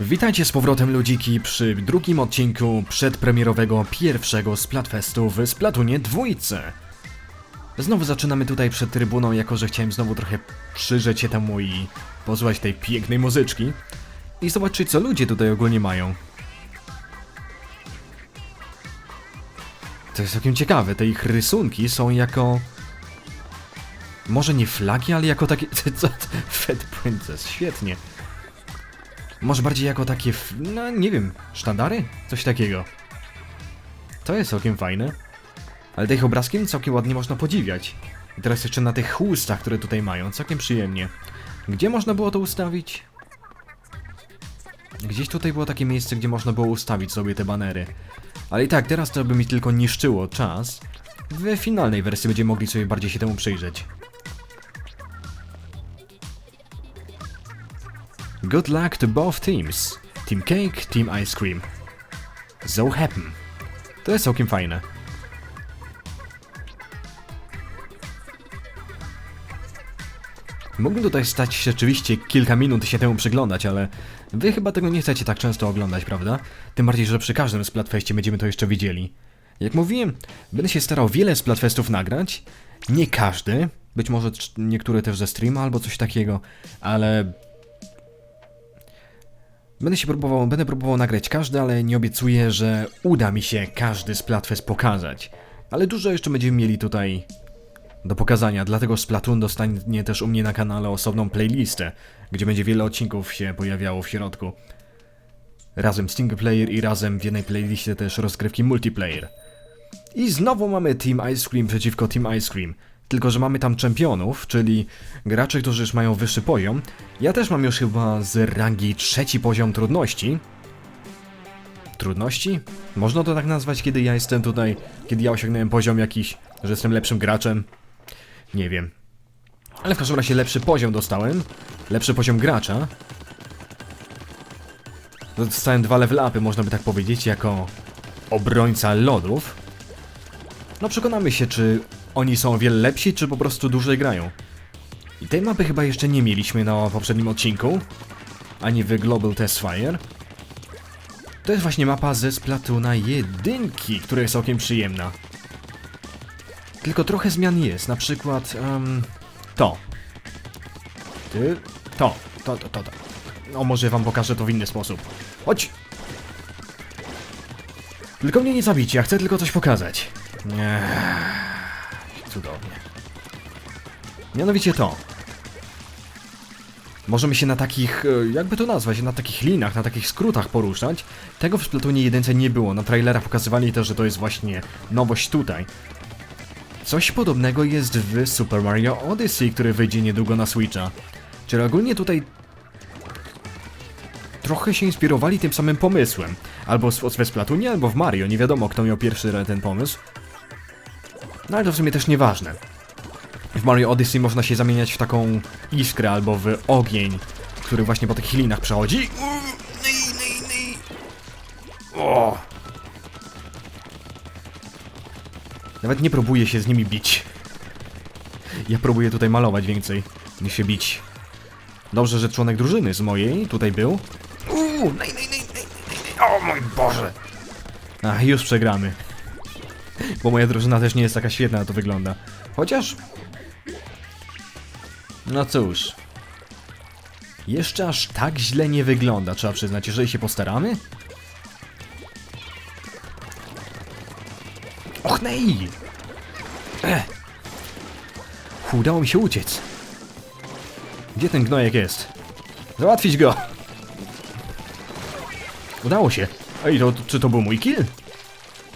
Witajcie z powrotem ludziki przy drugim odcinku przedpremierowego pierwszego Splatfestu w Splatunie dwójce. Znowu zaczynamy tutaj przed trybuną, jako że chciałem znowu trochę przyjrzeć się temu i posłuchać tej pięknej muzyczki i zobaczyć co ludzie tutaj ogólnie mają. To jest całkiem ciekawe, te ich rysunki są jako... Może nie flagi, ale jako takie... Fed Princess, świetnie. Może bardziej jako takie, no nie wiem, sztandary? Coś takiego. To jest całkiem fajne. Ale te ich obrazki całkiem ładnie można podziwiać. I teraz jeszcze na tych chustach, które tutaj mają, całkiem przyjemnie. Gdzie można było to ustawić? Gdzieś tutaj było takie miejsce, gdzie można było ustawić sobie te banery. Ale i tak, teraz to by mi tylko niszczyło czas. W finalnej wersji będziemy mogli sobie bardziej się temu przyjrzeć. Good luck to both teams. Team Cake, Team Ice Cream. So happen. To jest całkiem fajne. Mógłbym tutaj stać rzeczywiście kilka minut i się temu przyglądać, ale wy chyba tego nie chcecie tak często oglądać, prawda? Tym bardziej, że przy każdym Splatfestie będziemy to jeszcze widzieli. Jak mówiłem, będę się starał wiele Splatfestów nagrać. Nie każdy, być może niektóre też ze streama albo coś takiego, ale Będę się próbował, będę próbował nagrać każdy, ale nie obiecuję, że uda mi się każdy Splatfest pokazać. Ale dużo jeszcze będziemy mieli tutaj do pokazania, dlatego Splatoon dostanie też u mnie na kanale osobną playlistę, gdzie będzie wiele odcinków się pojawiało w środku. Razem single player i razem w jednej playliście też rozgrywki multiplayer. I znowu mamy Team Ice Cream przeciwko Team Ice Cream. Tylko, że mamy tam czempionów, czyli gracze, którzy już mają wyższy poziom. Ja też mam już chyba z rangi trzeci poziom trudności. Trudności? Można to tak nazwać, kiedy ja jestem tutaj, kiedy ja osiągnąłem poziom jakiś, że jestem lepszym graczem? Nie wiem. Ale w każdym razie lepszy poziom dostałem. Lepszy poziom gracza. Dostałem dwa level upy, można by tak powiedzieć, jako obrońca lodów. No przekonamy się, czy oni są o wiele lepsi, czy po prostu dłużej grają. I tej mapy chyba jeszcze nie mieliśmy na poprzednim odcinku, ani w Global Test Fire. To jest właśnie mapa ze Splatuna 1, która jest całkiem przyjemna. Tylko trochę zmian jest, na przykład em, to. Ty, to, to, to, to, to. No może wam pokażę to w inny sposób. Chodź! Tylko mnie nie zabicie, ja chcę tylko coś pokazać. Ech, cudownie. Mianowicie to. Możemy się na takich, e, jakby to nazwać, na takich linach, na takich skrótach poruszać. Tego w Splatonie 1 nie było. Na trailerach pokazywali też, że to jest właśnie nowość tutaj. Coś podobnego jest w Super Mario Odyssey, który wyjdzie niedługo na Switcha. Czyli ogólnie tutaj trochę się inspirowali tym samym pomysłem. Albo w- we Splatunie, albo w Mario. Nie wiadomo, kto miał pierwszy ten pomysł. No ale to w sumie też nieważne. W Mario Odyssey można się zamieniać w taką iskrę albo w ogień, który właśnie po takich linach przechodzi. O! Nawet nie próbuję się z nimi bić. Ja próbuję tutaj malować więcej niż się bić. Dobrze, że członek drużyny z mojej tutaj był. Uuu, nej, nej, nej, nej, nej, o mój Boże! Ach, już przegramy. Bo moja drużyna też nie jest taka świetna, na to wygląda. Chociaż... No cóż. Jeszcze aż tak źle nie wygląda, trzeba przyznać, jeżeli się postaramy. Och nej! Ech. Udało mi się uciec. Gdzie ten gnojek jest? Załatwić go! Udało się. Ej, to, czy to był mój kill?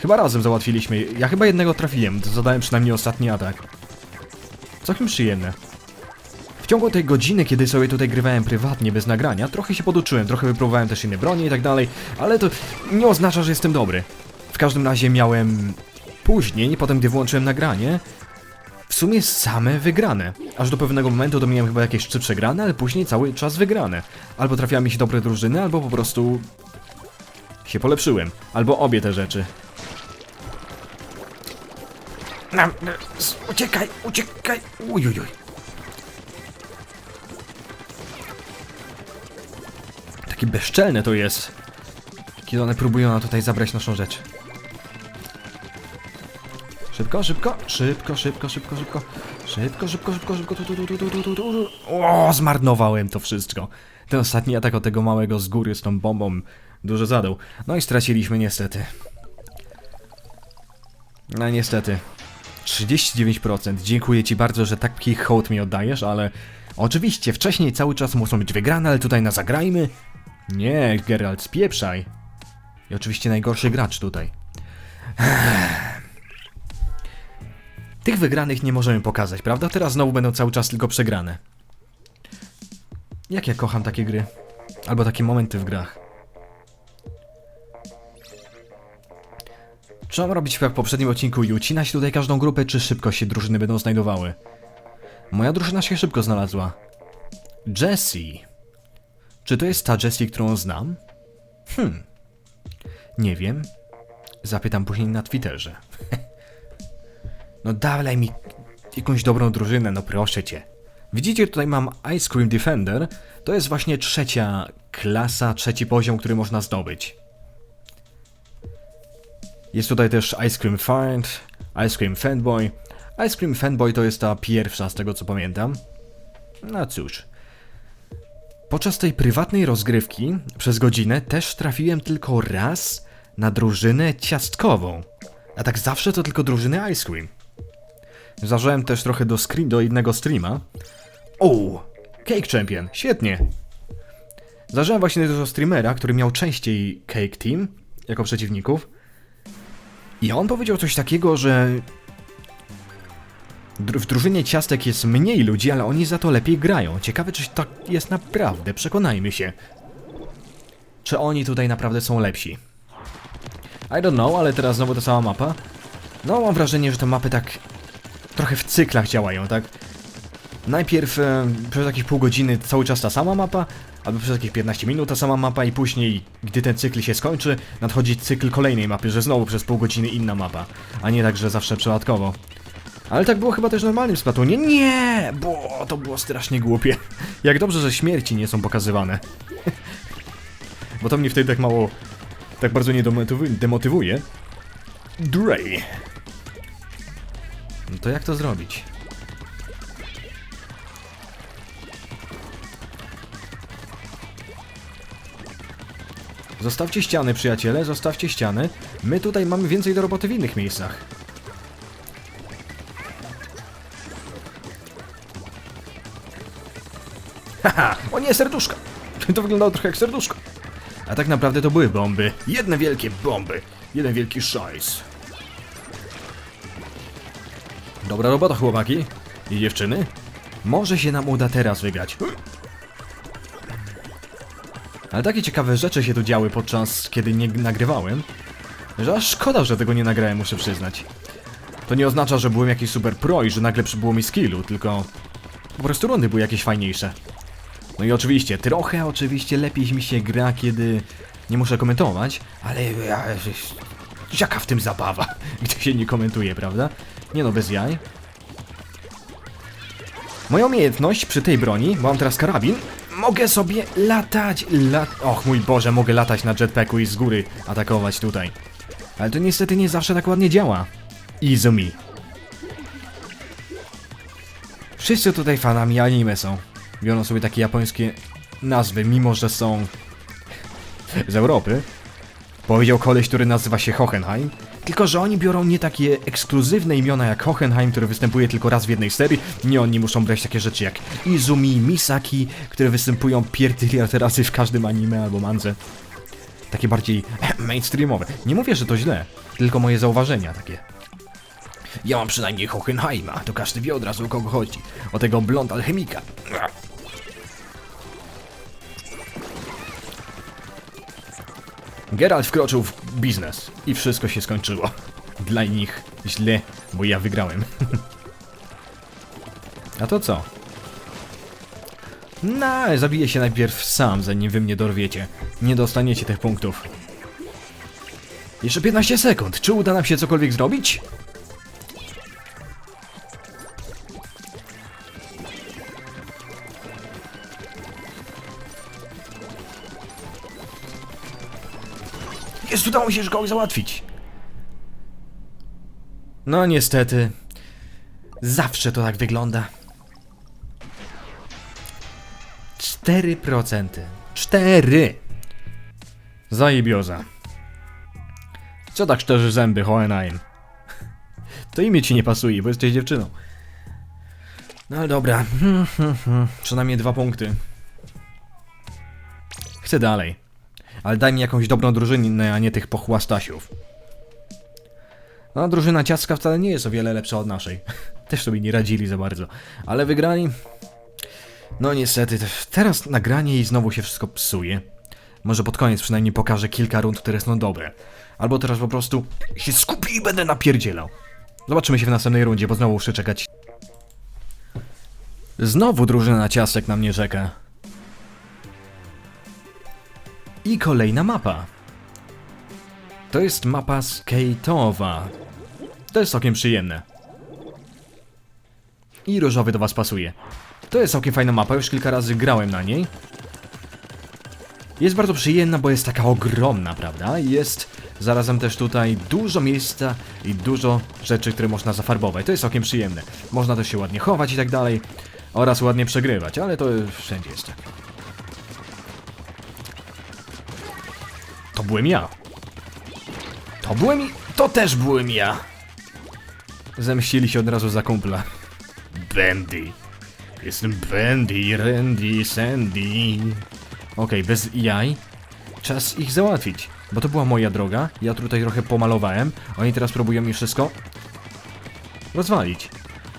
Chyba razem załatwiliśmy. Ja chyba jednego trafiłem, zadałem przynajmniej ostatni atak. Całkiem przyjemne. W ciągu tej godziny, kiedy sobie tutaj grywałem prywatnie, bez nagrania, trochę się poduczyłem, trochę wypróbowałem też inne bronie i tak dalej, ale to nie oznacza, że jestem dobry. W każdym razie miałem później, potem gdy włączyłem nagranie, w sumie same wygrane. Aż do pewnego momentu to miałem chyba jakieś trzy przegrane, ale później cały czas wygrane. Albo trafiały mi się dobre drużyny, albo po prostu się polepszyłem. Albo obie te rzeczy. Nam, uciekaj, uciekaj! Ujujuj. Jakie bezczelne to jest. Kiedy one próbują tutaj zabrać naszą rzecz. Szybko, szybko, szybko, szybko, szybko, szybko. Szybko, szybko, szybko, szybko. Tu, tu, tu, tu, tu, tu, tu. O, zmarnowałem to wszystko. Ten ostatni atak od tego małego z góry z tą bombą dużo zadał. No i straciliśmy niestety. No niestety. 39%. Dziękuję ci bardzo, że taki hołd mi oddajesz, ale oczywiście wcześniej cały czas muszą być wygrane, ale tutaj na zagrajmy. Nie, Geralt, spieprzaj. I oczywiście najgorszy gracz tutaj. Tych wygranych nie możemy pokazać, prawda? Teraz znowu będą cały czas tylko przegrane. Jak ja kocham takie gry. Albo takie momenty w grach. Czy mam robić jak w poprzednim odcinku i ucinać tutaj każdą grupę, czy szybko się drużyny będą znajdowały? Moja drużyna się szybko znalazła. Jessie. Czy to jest ta Jessie, którą znam? Hmm. Nie wiem. Zapytam później na Twitterze. no dawaj mi jakąś dobrą drużynę, no proszę cię. Widzicie, tutaj mam Ice Cream Defender. To jest właśnie trzecia klasa, trzeci poziom, który można zdobyć. Jest tutaj też Ice Cream Find, Ice Cream Fanboy. Ice Cream Fanboy to jest ta pierwsza, z tego co pamiętam. No cóż. Podczas tej prywatnej rozgrywki przez godzinę też trafiłem tylko raz na drużynę ciastkową. A tak zawsze to tylko drużyny Ice Cream. Zażyłem też trochę do, screen, do innego streama. O! Cake Champion, świetnie. Zażyłem właśnie do streamera, który miał częściej Cake Team jako przeciwników. I on powiedział coś takiego, że w drużynie ciastek jest mniej ludzi, ale oni za to lepiej grają. Ciekawe, czy tak jest naprawdę. Przekonajmy się. Czy oni tutaj naprawdę są lepsi? I don't know, ale teraz znowu ta sama mapa. No, mam wrażenie, że te mapy tak trochę w cyklach działają, tak? Najpierw e, przez jakieś pół godziny cały czas ta sama mapa, albo przez jakieś 15 minut ta sama mapa i później, gdy ten cykl się skończy, nadchodzi cykl kolejnej mapy, że znowu przez pół godziny inna mapa, a nie tak, że zawsze przypadkowo. Ale tak było chyba też normalnym w Splatonie. Nie! Bo to było strasznie głupie. Jak dobrze, że śmierci nie są pokazywane. Bo to mnie wtedy tak mało, tak bardzo nie demotywu- demotywuje. Drej. No to jak to zrobić? Zostawcie ściany, przyjaciele, zostawcie ściany. My tutaj mamy więcej do roboty w innych miejscach. Haha, o nie, serduszka! To wyglądało trochę jak serduszko. A tak naprawdę to były bomby. Jedne wielkie bomby. Jeden wielki szajs. Dobra robota, chłopaki. I dziewczyny. Może się nam uda teraz wygrać. Ale takie ciekawe rzeczy się tu działy podczas kiedy nie nagrywałem, że aż szkoda, że tego nie nagrałem, muszę przyznać. To nie oznacza, że byłem jakiś super pro i że nagle przybyło mi skillu, tylko po prostu rundy były jakieś fajniejsze. No i oczywiście, trochę oczywiście lepiej mi się gra, kiedy nie muszę komentować, ale ja, jaka w tym zabawa, gdy się nie komentuje, prawda? Nie no, bez jaj. Moja umiejętność przy tej broni, bo mam teraz karabin, mogę sobie latać, lat... Och mój Boże, mogę latać na jetpacku i z góry atakować tutaj. Ale to niestety nie zawsze tak ładnie działa. Izumi. Wszyscy tutaj fanami anime są. Biorą sobie takie japońskie nazwy, mimo że są z Europy. Powiedział koleś, który nazywa się Hohenheim. Tylko, że oni biorą nie takie ekskluzywne imiona jak Hohenheim, który występuje tylko raz w jednej serii. Nie, oni muszą brać takie rzeczy jak Izumi, Misaki, które występują pierdyliard razy w każdym anime albo mandze. Takie bardziej mainstreamowe. Nie mówię, że to źle, tylko moje zauważenia takie. Ja mam przynajmniej Hohenheima, to każdy wie od razu o kogo chodzi. O tego blond alchemika. Geralt wkroczył w biznes i wszystko się skończyło. Dla nich źle, bo ja wygrałem. A to co? No, zabiję się najpierw sam, zanim wy mnie dorwiecie. Nie dostaniecie tych punktów. Jeszcze 15 sekund. Czy uda nam się cokolwiek zrobić? Jest, udało mi się kogoś załatwić. No niestety. Zawsze to tak wygląda. 4%. 4! Zajebioza. Co tak szczerzy zęby, Hohenheim? To imię ci nie pasuje, bo jesteś dziewczyną. No ale dobra. Przynajmniej dwa punkty. Chcę dalej. Ale daj mi jakąś dobrą drużynę, a nie tych pochłastasiów. No, drużyna ciastka wcale nie jest o wiele lepsza od naszej. Też sobie nie radzili za bardzo. Ale wygrali? No niestety, te- teraz nagranie i znowu się wszystko psuje. Może pod koniec przynajmniej pokażę kilka rund, które są dobre. Albo teraz po prostu się skupię i będę napierdzielał. Zobaczymy się w następnej rundzie, bo znowu muszę czekać. Znowu drużyna ciastek na mnie czeka. I kolejna mapa. To jest mapa skate'owa. To jest całkiem przyjemne. I różowy do was pasuje. To jest całkiem fajna mapa, już kilka razy grałem na niej. Jest bardzo przyjemna, bo jest taka ogromna, prawda? Jest zarazem też tutaj dużo miejsca i dużo rzeczy, które można zafarbować. To jest całkiem przyjemne. Można też się ładnie chować i tak dalej. Oraz ładnie przegrywać, ale to wszędzie jest tak. Byłem ja. To byłem i... To też byłem ja. Zemścili się od razu za kumpla. Bendy. Jestem Bendy, Randy, Sandy. Okej, bez jaj. Czas ich załatwić. Bo to była moja droga. Ja tutaj trochę pomalowałem. Oni teraz próbują mi wszystko rozwalić.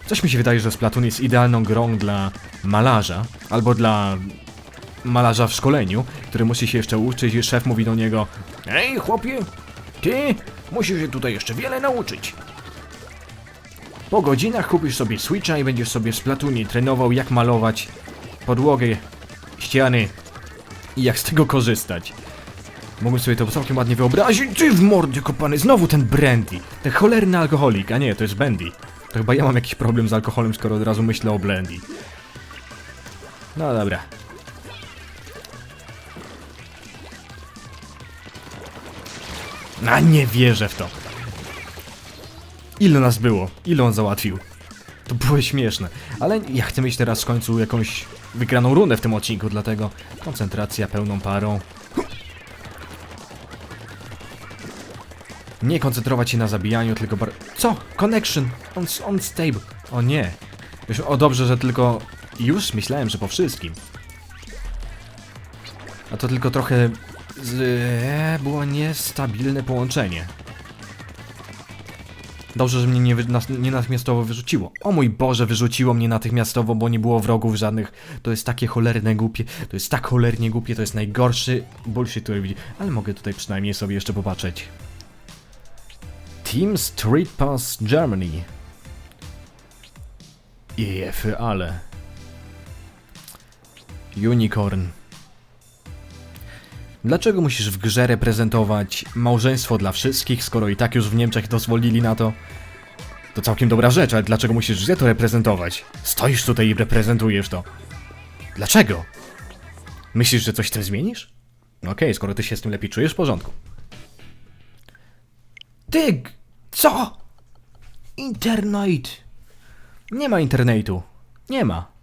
Coś mi się wydaje, że Splatoon jest idealną grą dla malarza. Albo dla malarza w szkoleniu, który musi się jeszcze uczyć i szef mówi do niego Ej, chłopie, ty musisz się tutaj jeszcze wiele nauczyć. Po godzinach kupisz sobie Switcha i będziesz sobie w Splatoonie trenował jak malować podłogę, ściany i jak z tego korzystać. Mogłem sobie to całkiem ładnie wyobrazić. Ty w mordzie kopany, znowu ten brandy. Ten cholerny alkoholik, a nie, to jest Bendy. To chyba ja mam jakiś problem z alkoholem, skoro od razu myślę o brandy. No dobra. A nie wierzę w to. Ile nas było? Ile on załatwił? To było śmieszne. Ale ja chcę mieć teraz w końcu jakąś wygraną rundę w tym odcinku, dlatego koncentracja pełną parą. Nie koncentrować się na zabijaniu, tylko bar... Co? Connection! On, on stable. O nie. Już, o dobrze, że tylko... Już myślałem, że po wszystkim. A to tylko trochę... Z... e, było niestabilne połączenie. Dobrze, że mnie nie, nie natychmiastowo wyrzuciło. O mój Boże, wyrzuciło mnie natychmiastowo, bo nie było wrogów żadnych. To jest takie cholerne głupie. To jest tak cholernie głupie, to jest najgorszy bullshit, który widzi. Ale mogę tutaj przynajmniej sobie jeszcze popatrzeć. Team Street Pass Germany. EF, ale. Unicorn. Dlaczego musisz w grze reprezentować małżeństwo dla wszystkich, skoro i tak już w Niemczech dozwolili na to? To całkiem dobra rzecz, ale dlaczego musisz gdzie to reprezentować? Stoisz tutaj i reprezentujesz to. Dlaczego? Myślisz, że coś z tym zmienisz? No Okej, skoro ty się z tym lepiej czujesz, w porządku. Ty! Co? Internet! Nie ma internetu. Nie ma.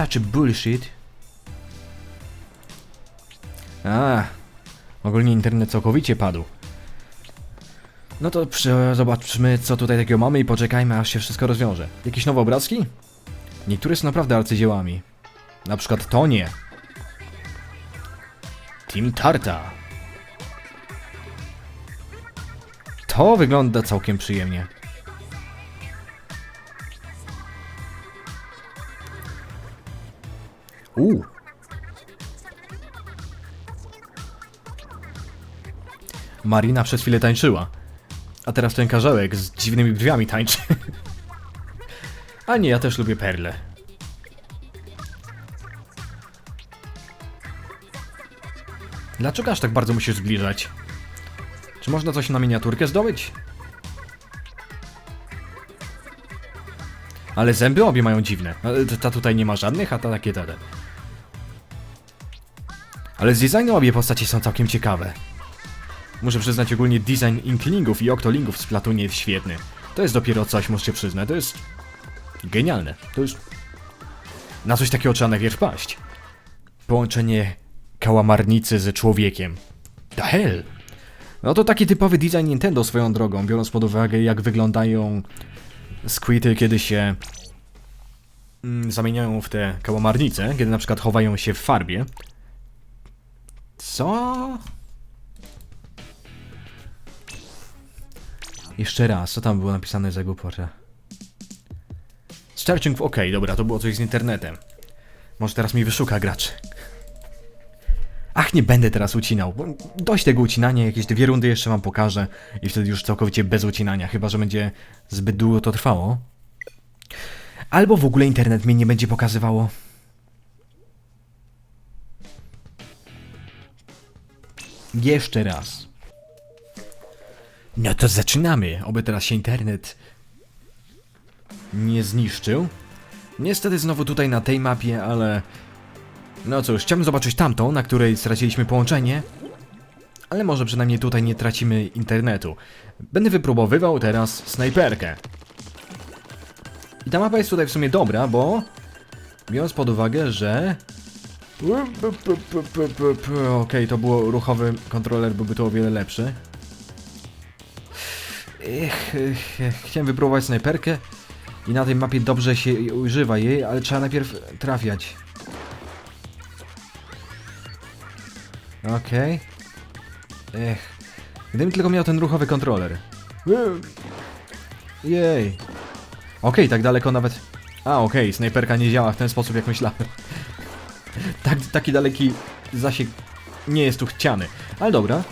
Such a bullshit. A, ogólnie internet całkowicie padł. No to zobaczmy, co tutaj takiego mamy i poczekajmy, aż się wszystko rozwiąże. Jakieś nowe obrazki? Niektóre są naprawdę arcydziełami. Na przykład to nie. Team Tarta. To wygląda całkiem przyjemnie. Marina przez chwilę tańczyła. A teraz ten karzełek z dziwnymi brwiami tańczy. A nie, ja też lubię perle. Dlaczego aż tak bardzo musisz zbliżać? Czy można coś na miniaturkę zdobyć? Ale zęby obie mają dziwne. Ale Ta tutaj nie ma żadnych, a ta takie te. Ale z designu obie postacie są całkiem ciekawe. Muszę przyznać ogólnie design Inklingów i Octolingów z Platunie jest świetny. To jest dopiero coś, muszę przyznać, to jest genialne. To jest... Na coś takiego trzeba najpierw paść. Połączenie kałamarnicy ze człowiekiem. The hell? No to taki typowy design Nintendo swoją drogą, biorąc pod uwagę jak wyglądają squity, kiedy się mm, zamieniają w te kałamarnice, kiedy na przykład chowają się w farbie. Co? Jeszcze raz, co tam było napisane za głupotę? Searching w... Okej, dobra, to było coś z internetem. Może teraz mi wyszuka gracz. Ach, nie będę teraz ucinał. Dość tego ucinania, jakieś dwie rundy jeszcze wam pokażę i wtedy już całkowicie bez ucinania, chyba że będzie zbyt długo to trwało. Albo w ogóle internet mnie nie będzie pokazywało. Jeszcze raz. No to zaczynamy. Oby teraz się internet nie zniszczył. Niestety znowu tutaj na tej mapie, ale... No cóż, chciałbym zobaczyć tamtą, na której straciliśmy połączenie. Ale może przynajmniej tutaj nie tracimy internetu. Będę wypróbowywał teraz snajperkę. I ta mapa jest tutaj w sumie dobra, bo... Biorąc pod uwagę, że... Okej, to było ruchowy kontroler, byłby to o wiele lepszy. Ech, ech, ech, chciałem wypróbować snajperkę i na tej mapie dobrze się używa jej, ale trzeba najpierw trafiać. Okej. Ech. Gdybym tylko miał ten ruchowy kontroler. Jej. Okej, tak daleko nawet... A, okej, snajperka nie działa w ten sposób, jak myślałem. Tak, taki daleki zasięg nie jest tu chciany. Ale dobra.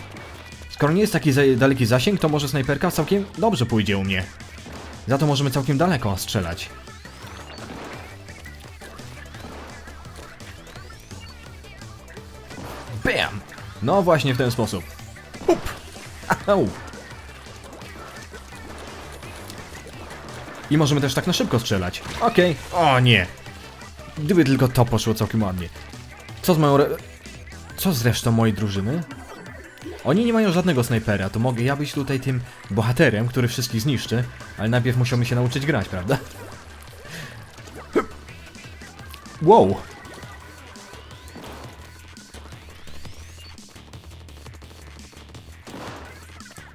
Skoro nie jest taki daleki zasięg, to może snajperka całkiem dobrze pójdzie u mnie. Za to możemy całkiem daleko strzelać. Bam! No właśnie w ten sposób. Up! I możemy też tak na szybko strzelać. Okej. O nie! Gdyby tylko to poszło całkiem ładnie. Co z moją re... Co z resztą mojej drużyny? Oni nie mają żadnego snajpera, to mogę ja być tutaj tym bohaterem, który wszystkich zniszczy, ale najpierw musiałbym się nauczyć grać, prawda? Wow!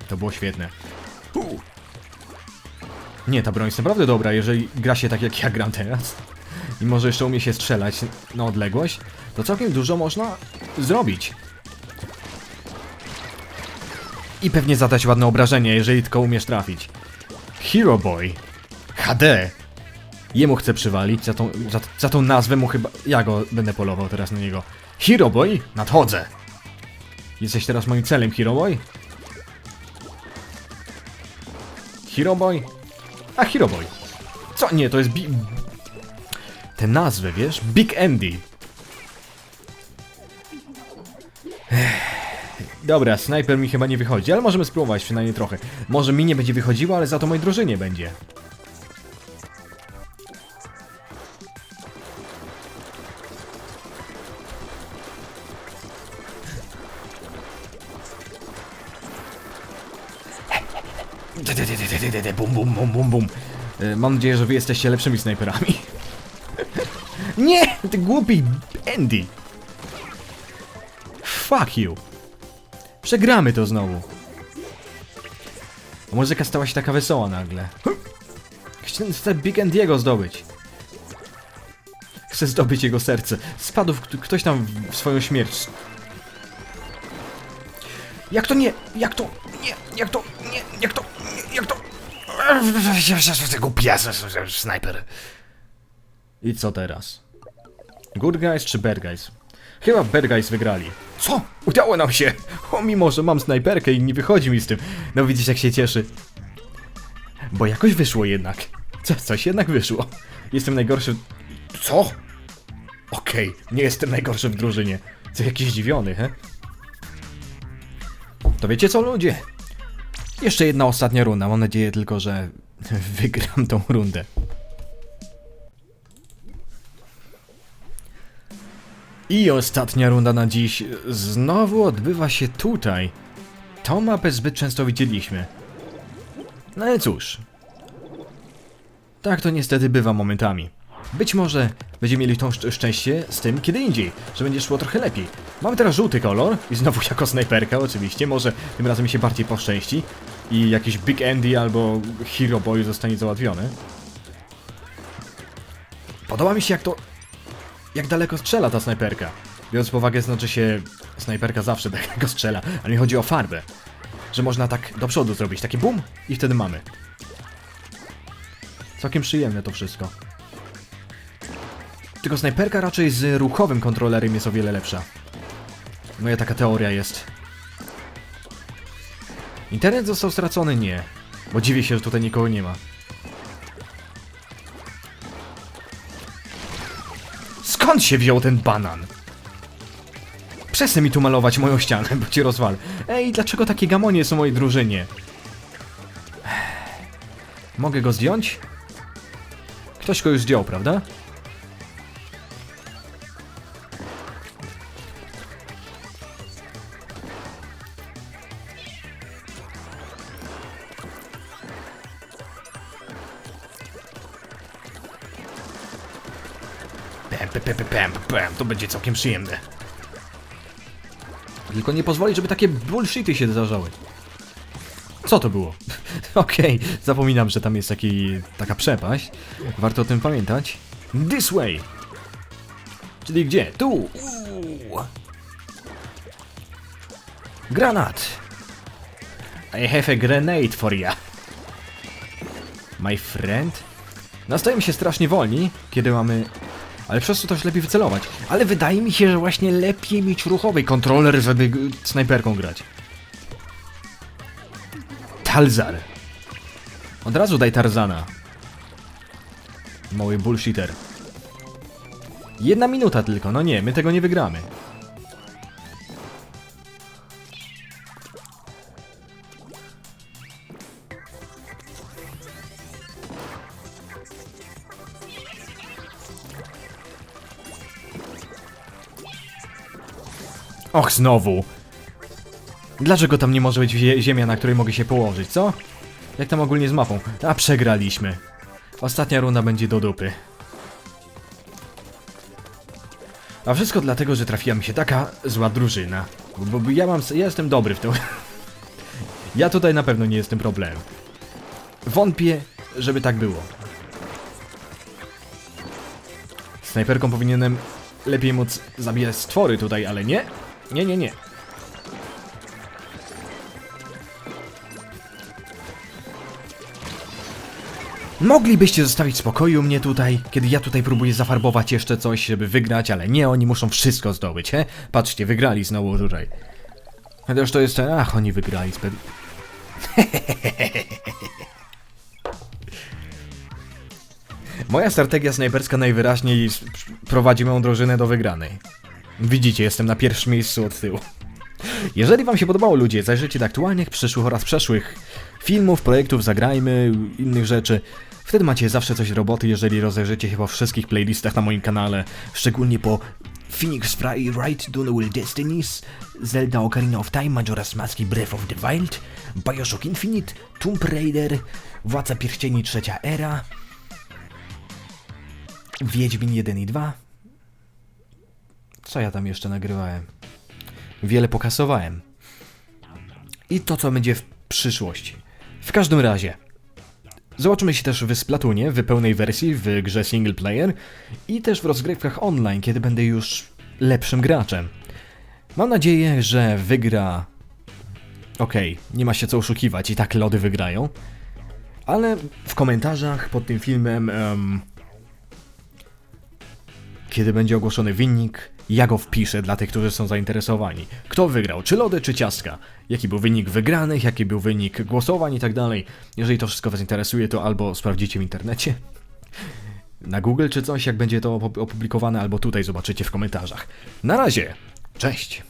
To było świetne. Nie, ta broń jest naprawdę dobra, jeżeli gra się tak jak ja gram teraz. I może jeszcze umie się strzelać na odległość, to całkiem dużo można zrobić. I pewnie zadać ładne obrażenie, jeżeli tylko umiesz trafić. Hero Boy. HD. Jemu chcę przywalić, za tą, za, za tą nazwę mu chyba... Ja go będę polował teraz na niego. Hero Boy? Nadchodzę. Jesteś teraz moim celem, Hero Boy? Hero Boy? A, Hero Boy. Co? Nie, to jest bi... Te nazwy, wiesz? Big Andy. Dobra, snajper mi chyba nie wychodzi, ale możemy spróbować przynajmniej trochę. Może mi nie będzie wychodziło, ale za to mojej drużynie będzie. Bum, bum, bum, bum, bum. E, Mam nadzieję, że wy jesteście lepszymi snajperami. Nie! Ty głupi Andy! Fuck you! Przegramy to znowu. Muzyka stała się taka wesoła nagle. Chcę, Big Andiego zdobyć. Chcę zdobyć jego serce. Spadł ktoś tam w swoją śmierć. Jak to nie? Jak to? Nie, jak to? Nie, jak to? Nie, jak to? Piasa, snajper. I co teraz? Good guys czy bad guys? Chyba bad guys wygrali. Co? Udało nam się! O, mimo że mam snajperkę i nie wychodzi mi z tym. No widzisz jak się cieszy. Bo jakoś wyszło jednak. Co, coś jednak wyszło. Jestem najgorszy... Co? Okej, nie jestem najgorszy w drużynie. Co jakiś zdziwiony, he? To wiecie co, ludzie? Jeszcze jedna ostatnia runda. Mam nadzieję tylko, że wygram tą rundę. I ostatnia runda na dziś znowu odbywa się tutaj. Tą mapę zbyt często widzieliśmy. No ale cóż. Tak to niestety bywa momentami. Być może będziemy mieli tą szcz- szczęście z tym kiedy indziej, że będzie szło trochę lepiej. Mamy teraz żółty kolor i znowu jako snajperka oczywiście, może tym razem się bardziej poszczęści i jakiś Big Andy albo Hero Boy zostanie załatwiony. Podoba mi się jak to... jak daleko strzela ta snajperka. Biorąc pod uwagę, znaczy się snajperka zawsze daleko strzela, ale mi chodzi o farbę. Że można tak do przodu zrobić, taki bum i wtedy mamy. Całkiem przyjemne to wszystko. Tylko snajperka raczej z ruchowym kontrolerem jest o wiele lepsza. Moja taka teoria jest. Internet został stracony? Nie. Bo dziwię się, że tutaj nikogo nie ma. Skąd się wziął ten banan? Przestań mi tu malować moją ścianę, bo cię rozwalę. Ej, dlaczego takie gamonie są w mojej drużynie? Mogę go zdjąć? Ktoś go już zdjął, prawda? To będzie całkiem przyjemne. Tylko nie pozwolić, żeby takie bullshity się zdarzały. Co to było? Okej, zapominam, że tam jest taki, taka przepaść. Warto o tym pamiętać. This way! Czyli gdzie? Tu! Uuu. Granat! I have a grenade for ya. My friend? Nastajemy się strasznie wolni, kiedy mamy... Ale przez to też lepiej wycelować. Ale wydaje mi się, że właśnie lepiej mieć ruchowy kontroler, żeby snajperką grać. Talzar. Od razu daj Tarzana. Mały bullshitter. Jedna minuta tylko, no nie, my tego nie wygramy. Och, znowu. Dlaczego tam nie może być zie- ziemia, na której mogę się położyć, co? Jak tam ogólnie z mapą? A, przegraliśmy. Ostatnia runda będzie do dupy. A wszystko dlatego, że trafiła mi się taka zła drużyna. Bo, bo ja mam... ja jestem dobry w tym. ja tutaj na pewno nie jestem problemem. Wątpię, żeby tak było. Snajperką powinienem lepiej móc zabijać stwory tutaj, ale nie. Nie, nie, nie. Moglibyście zostawić spokoju mnie tutaj, kiedy ja tutaj próbuję zafarbować jeszcze coś, żeby wygrać, ale nie, oni muszą wszystko zdobyć, he? Patrzcie, wygrali znowu tutaj. Chociaż to jest. Ach, oni wygrali z pewnością. Moja strategia snajperska najwyraźniej prowadzi moją drużynę do wygranej. Widzicie, jestem na pierwszym miejscu od tyłu. Jeżeli wam się podobało ludzie, zajrzyjcie do aktualnych, przyszłych oraz przeszłych filmów, projektów, zagrajmy, innych rzeczy. Wtedy macie zawsze coś roboty, jeżeli rozejrzycie się po wszystkich playlistach na moim kanale, szczególnie po Phoenix Fry Right Will Destinies, Zelda Ocarina of Time, Majora's Mask i Breath of the Wild, Bioshock Infinite, Tomb Raider, Władca Pierścieni Trzecia Era, Wiedźmin 1 i 2. Co ja tam jeszcze nagrywałem? Wiele pokasowałem. I to, co będzie w przyszłości. W każdym razie. Zobaczymy się też w Splatunie, w pełnej wersji, w grze single player i też w rozgrywkach online, kiedy będę już lepszym graczem. Mam nadzieję, że wygra... Okej, nie ma się co oszukiwać, i tak lody wygrają. Ale w komentarzach pod tym filmem... em, kiedy będzie ogłoszony wynik, ja go wpiszę dla tych, którzy są zainteresowani. Kto wygrał, czy lody, czy ciastka? Jaki był wynik wygranych, jaki był wynik głosowań i tak dalej. Jeżeli to wszystko Was interesuje, to albo sprawdzicie w internecie, na Google czy coś, jak będzie to opu- opublikowane, albo tutaj zobaczycie w komentarzach. Na razie, cześć!